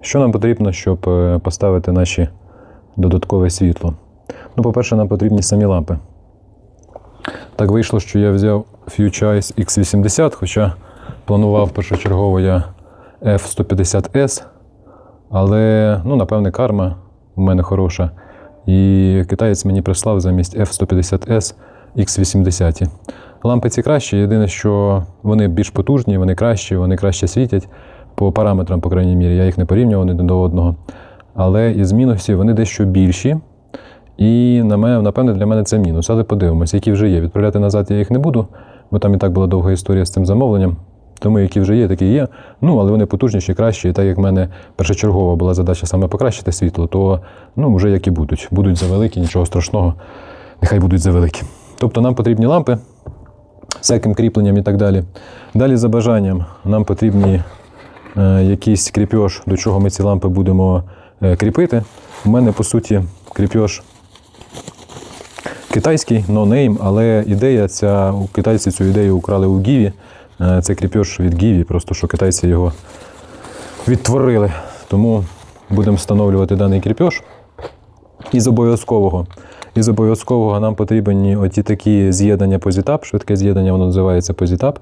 Що нам потрібно, щоб е, поставити наші додаткове світло? Ну, по-перше, нам потрібні самі лампи. Так вийшло, що я взяв FueChoice X80, хоча планував першочергово я F150S, але, ну, напевне, карма у мене хороша. І китаєць мені прислав замість F150S X80. Лампи ці кращі, єдине, що вони більш потужні, вони кращі, вони краще світять по параметрам, по крайній мірі. Я їх не порівнював один до одного. Але із мінусів вони дещо більші. І на мене, напевне, для мене це мінус. Але подивимося, які вже є. Відправляти назад я їх не буду, бо там і так була довга історія з цим замовленням. Тому які вже є, такі є. Ну, але вони потужніші, кращі. І так як в мене першочергова була задача саме покращити світло, то ну, вже як і будуть. Будуть завеликі, нічого страшного. Нехай будуть завеликі. Тобто нам потрібні лампи, всяким кріпленням і так далі. Далі за бажанням нам потрібні якийсь кріпеж, до чого ми ці лампи будемо е, кріпити. У мене, по суті, кріпеж китайський, no name, але ідея ця, у китайці цю ідею украли у Гіві. Е, Це кріпеж від Гіві, просто що китайці його відтворили. Тому будемо встановлювати даний кріпеж. Із обов'язкового. Із обов'язкового нам потрібні оті такі з'єднання позітап, швидке з'єднання, воно називається позітап.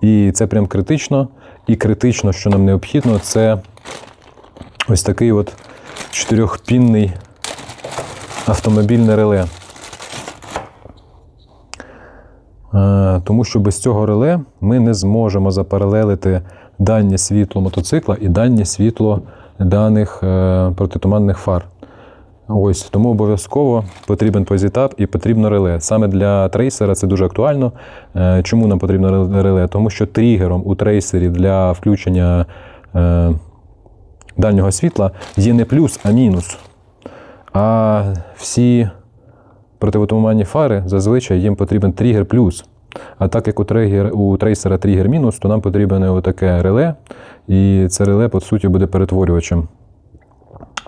І це прям критично. І критично, що нам необхідно, це ось такий от чотирьохпінний автомобільне реле. Е, Тому що без цього реле ми не зможемо запаралелити дальнє світло мотоцикла і дальнє світло даних е, протитуманних фар. Ось тому обов'язково потрібен позітап і потрібно реле. Саме для трейсера це дуже актуально. Е, Чому нам потрібно реле? Тому що тригером у трейсері для включення е, дальнього світла є не плюс, а мінус. А всі противотуманні фари зазвичай їм потрібен тригер плюс. А так як у, тригер, у трейсера тригер мінус, то нам потрібне таке реле, і це реле, по суті, буде перетворювачем.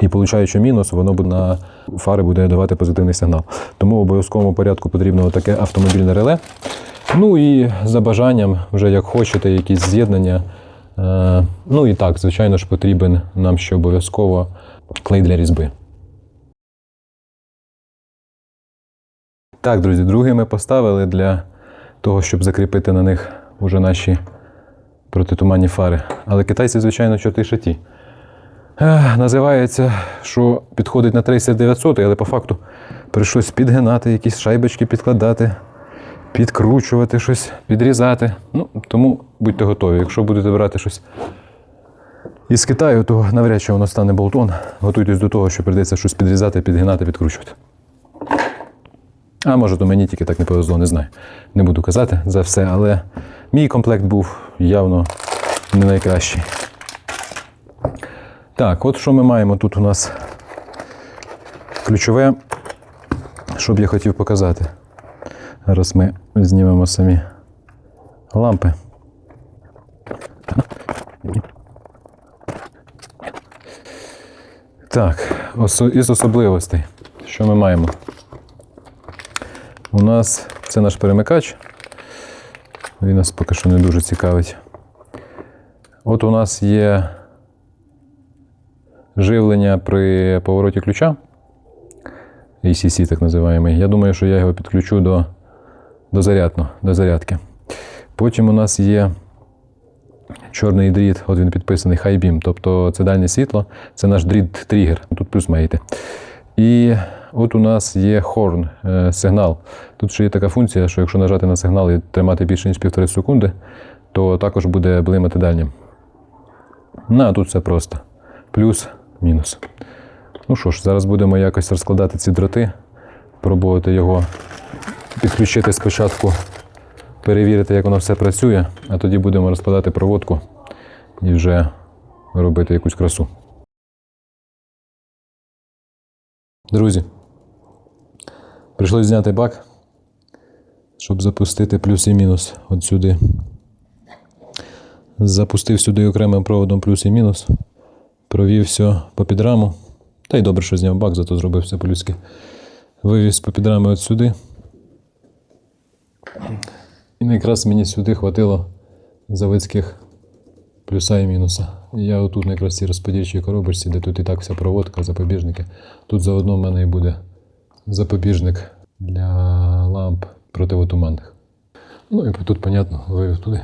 І получаючи мінус, воно на фари буде давати позитивний сигнал. Тому в обов'язковому порядку потрібно таке автомобільне реле. Ну і за бажанням, вже як хочете, якісь з'єднання. Е, ну і так, звичайно ж, потрібен нам ще обов'язково клей для різьби. Так, друзі, другий ми поставили для того, щоб закріпити на них уже наші протитуманні фари. Але китайці, звичайно, чорти шаті. Ех, Називається, що підходить на трейсер 900, але по факту прийшлось підгинати, якісь шайбочки підкладати, підкручувати щось, підрізати. Ну, тому будьте готові. Якщо будете брати щось із Китаю, то навряд чи воно стане болтон. Готуйтесь до того, що прийдеться щось підрізати, підгинати, підкручувати. А може, то мені тільки так не повезло, не знаю. Не буду казати за все, але мій комплект був явно не найкращий. Так, от що ми маємо тут у нас ключове, що б я хотів показати. Зараз ми знімемо самі лампи. Так, із особливостей, що ми маємо? У нас це наш перемикач. Він нас поки що не дуже цікавить. От у нас є живлення при повороті ключа. ACC так називаємо. Я думаю, що я його підключу до, до, зарядно, до зарядки. Потім у нас є чорний дріт, от він підписаний High Beam, тобто це дальнє світло, це наш дріт тригер. Тут плюс має йти. І от у нас є хорн, е, сигнал. Тут ще є така функція, що якщо нажати на сигнал і тримати більше ніж півтори секунди, то також буде блимати дальнім. Ну, а тут все просто. Плюс, мінус. Ну що ж, зараз будемо якось розкладати ці дроти, пробувати його підключити спочатку, перевірити, як воно все працює, а тоді будемо розкладати проводку і вже робити якусь красу. Друзі, прийшлось зняти бак, щоб запустити плюс і мінус от сюди. Запустив сюди окремим проводом плюс і мінус, провів все по підраму. Та й добре, що зняв бак, зато зробив все по-людськи. Вивіз по підрами от сюди. І якраз мені сюди хватило заводських плюса і мінуса. Я отут якраз цій розподільчій коробочці, де тут і так вся проводка, запобіжники. Тут заодно в мене і буде запобіжник для ламп противотуманних. Ну і тут, понятно, вивів туди.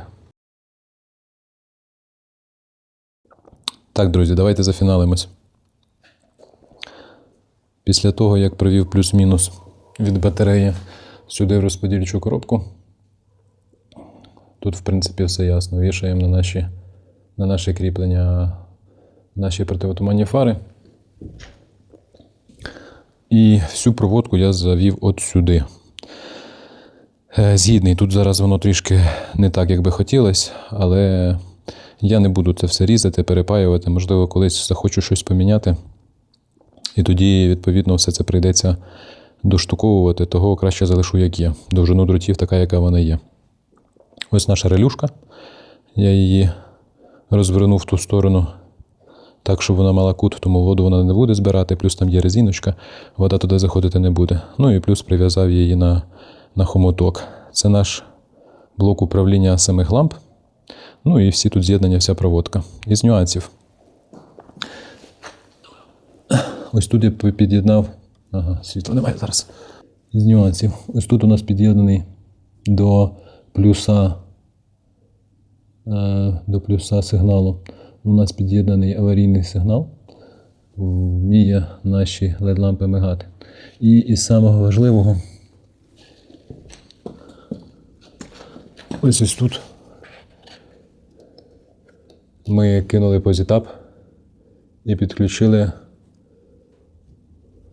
Так, друзі, давайте зафіналимось. Після того, як провів плюс-мінус від батареї сюди в розподільчу коробку, тут, в принципі, все ясно. Вішаємо на наші, на наші кріплення наші противотуманні фари. І всю проводку я завів от сюди. Е, Згідний, тут зараз воно трішки не так, як би хотілося, але я не буду це все різати, перепаювати. Можливо, колись захочу щось поміняти. І тоді, відповідно, все це прийдеться доштуковувати, того краще залишу, як є. Довжину дротів така, яка вона є. Ось наша релюшка. Я її розвернув в ту сторону так, щоб вона мала кут, тому воду вона не буде збирати, плюс там є резиночка, вода туди заходити не буде. Ну і плюс прив'язав її на, на хомоток. Це наш блок управління самих ламп. Ну і всі тут з'єднання, вся проводка. Із нюансів. Ось тут я під'єднав. Ага, світла немає зараз. Із нюансів. Ось тут у нас під'єднаний до плюса, е, до плюса сигналу. У нас під'єднаний аварійний сигнал. Вміє наші LED-лампи мигати. І із самого важливого. Ось ось тут. Ми кинули позитап і підключили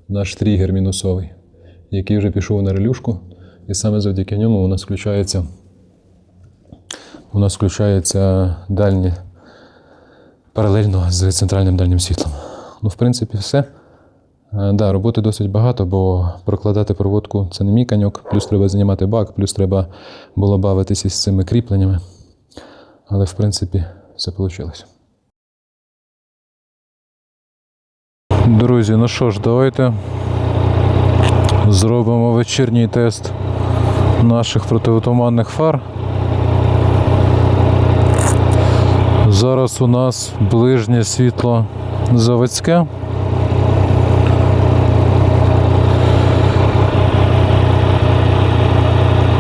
наш тригер мінусовий, який вже пішов на релюшку, і саме завдяки ньому у нас включається, у нас включається дальні паралельно з центральним дальнім світлом. Ну, в принципі, все. Да, роботи досить багато, бо прокладати проводку це не мій каньок, плюс треба знімати бак, плюс треба було бавитися з цими кріпленнями. Але в принципі все вийшло. Друзі, ну що ж, давайте зробимо вечірній тест наших противотуманних фар. Зараз у нас ближнє світло заводське.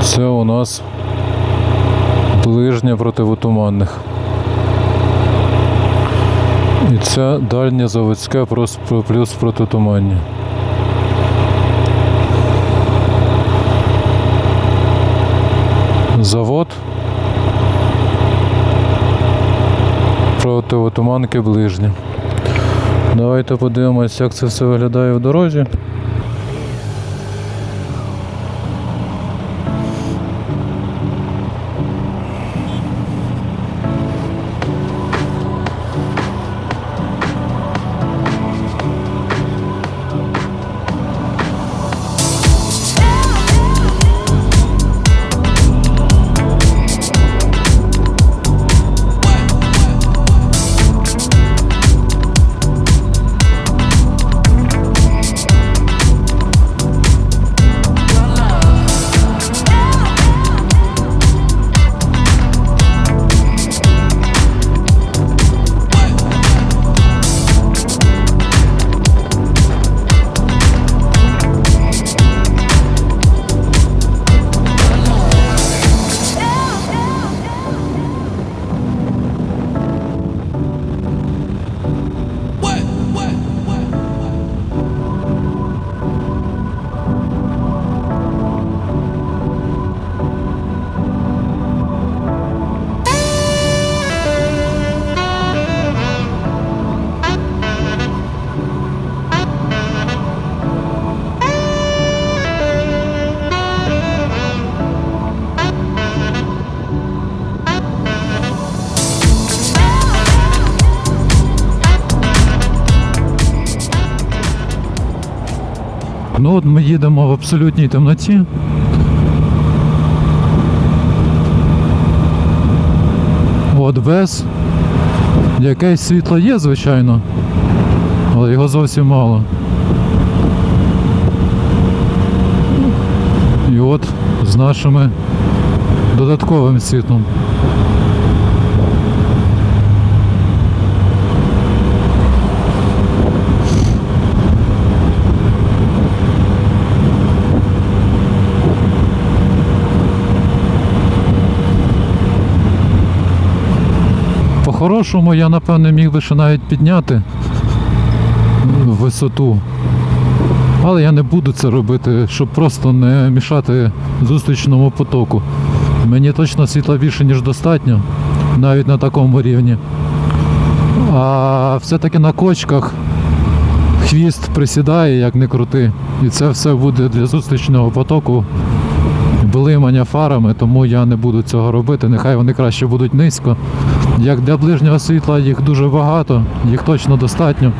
Це у нас ближнє противотуманних. І це дальнє заводське плюс протитуманні. Завод. Противотуманки ближні. Давайте подивимось, як це все виглядає в дорозі. Ну от ми їдемо в абсолютній темноті. От без. Якесь світло є, звичайно, але його зовсім мало. І от з нашими додатковим світлом. По-хорошому я, напевне, міг би ще навіть підняти висоту. Але я не буду це робити, щоб просто не мішати зустрічному потоку. Мені точно світла більше, ніж достатньо, навіть на такому рівні. А все-таки на кочках хвіст присідає, як не крути. І це все буде для зустрічного потоку блимання фарами, тому я не буду цього робити. Нехай вони краще будуть низько. Як для ближнього світла їх дуже багато, їх точно достатньо.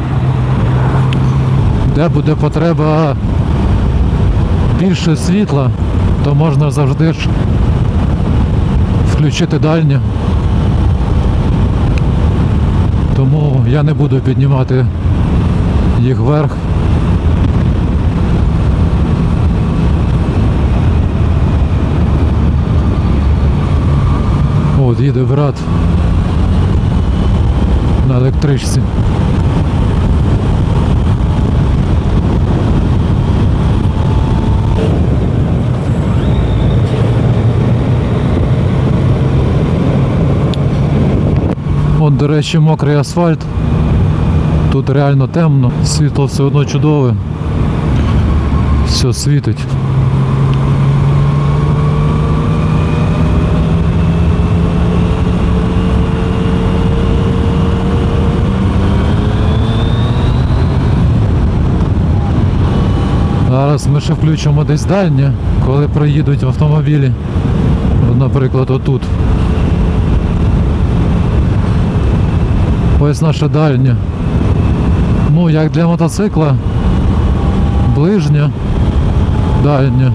Де буде потреба більше світла, то можна завжди ж включити дальнє. Тому я не буду піднімати їх вверх. От їде брат на електричці. От, до речі, мокрий асфальт. Тут реально темно, світло все одно чудове. Все світить. Зараз ми ще включимо десь дальнє, коли проїдуть автомобілі. Наприклад, отут. Ось наше дальнє. Ну, як для мотоцикла. Ближнє. Дальнє.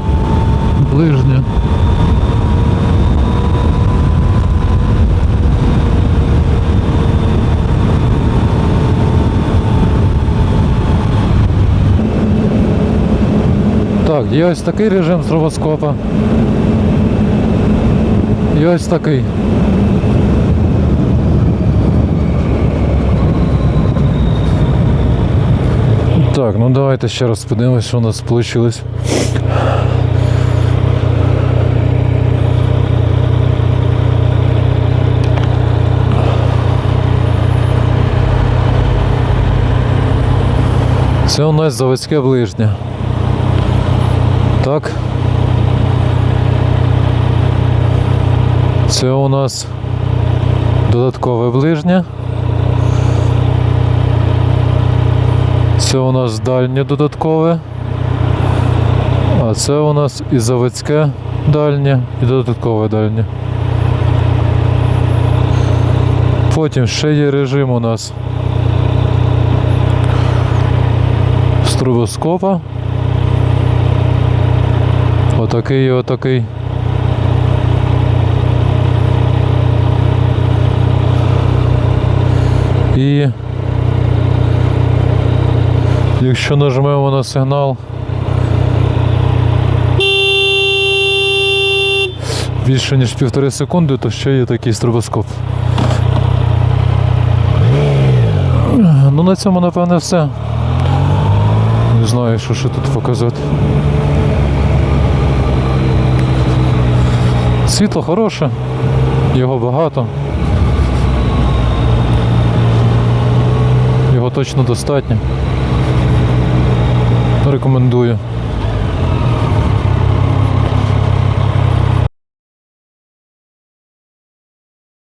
Ближнє. Так, є ось такий режим стробоскопа. І ось такий. Так, ну давайте ще раз подивимось, що у нас вийшло. Це у нас заводське ближнє. Так. Це у нас додаткове ближнє. Це у нас дальнє додаткове. А це у нас і заводське дальнє, і додаткове дальнє. Потім ще є режим у нас стробоскопа. Отакий і отакий. І якщо нажмемо на сигнал більше ніж півтори секунди, то ще є такий стробоскоп. Ну на цьому напевне все. Не знаю, що ще тут показати. Світло хороше, його багато. Його точно достатньо. Рекомендую.